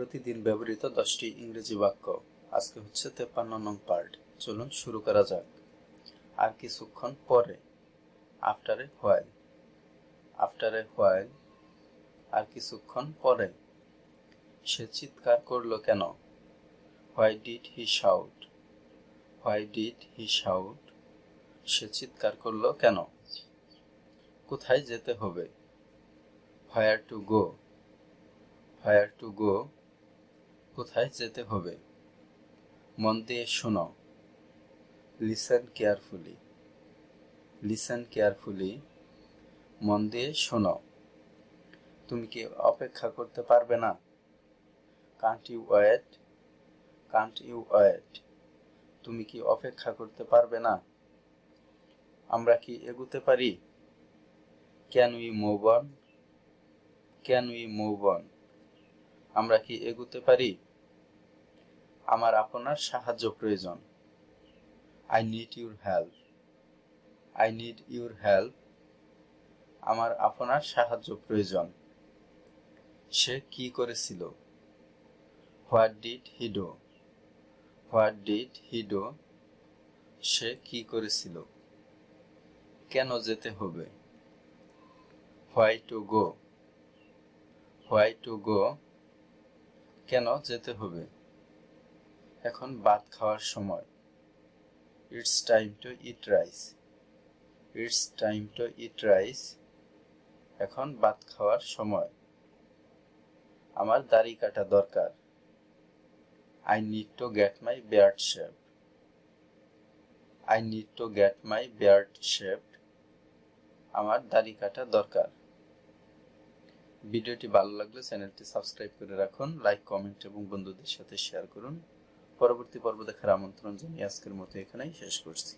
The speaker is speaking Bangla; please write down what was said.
প্রতিদিন ব্যবহৃত দশটি ইংরেজি বাক্য। আজকে হচ্ছে তেপ্পান্ন নং পার্ট। চলুন শুরু করা যাক। আর কিছুক্ষণ পরে। After a while after a while আর কিছুক্ষণ পরে। সে চিৎকার করল কেন? Why did he shout why did he shout সে চিৎকার করল কেন? কোথায় যেতে হবে? Where to go where to go কোথায় যেতে হবে? মন দিয়ে শোনো। লিসেন কেয়ারফুলি লিসেন কেয়ারফুলি মন দিয়ে শোনো। তুমি কি অপেক্ষা করতে পারবে না? Can't you wait can't you wait তুমি কি অপেক্ষা করতে পারবে না? আমরা কি এগুতে পারি? Can we move on can we move on আমরা কি এগুতে পারি? আমার আপনার সাহায্য প্রয়োজন। I need your help I need your help আমার আপনার সাহায্য প্রয়োজন। সে কি করেছিল? What did he do what did he do সে কি করেছিল? কেন যেতে হবে? Why to go why to go কেন যেতে হবে? এখন ভাত খাওয়ার সময়। It's time to eat rice it's time to eat rice এখন ভাত খাওয়ার সময়। আমার দাড়ি কাটা দরকার। I need to get my beard shape I need to get my beard shape আমার দাড়ি কাটা দরকার। ভিডিওটি ভালো লাগলে চ্যানেলটি সাবস্ক্রাইব করে রাখুন, লাইক, কমেন্ট এবং বন্ধুদের সাথে শেয়ার করুন। পরবর্তী পর্ব দেখার আমন্ত্রণ জানিয়ে আজকের মতো এখানেই শেষ করছি।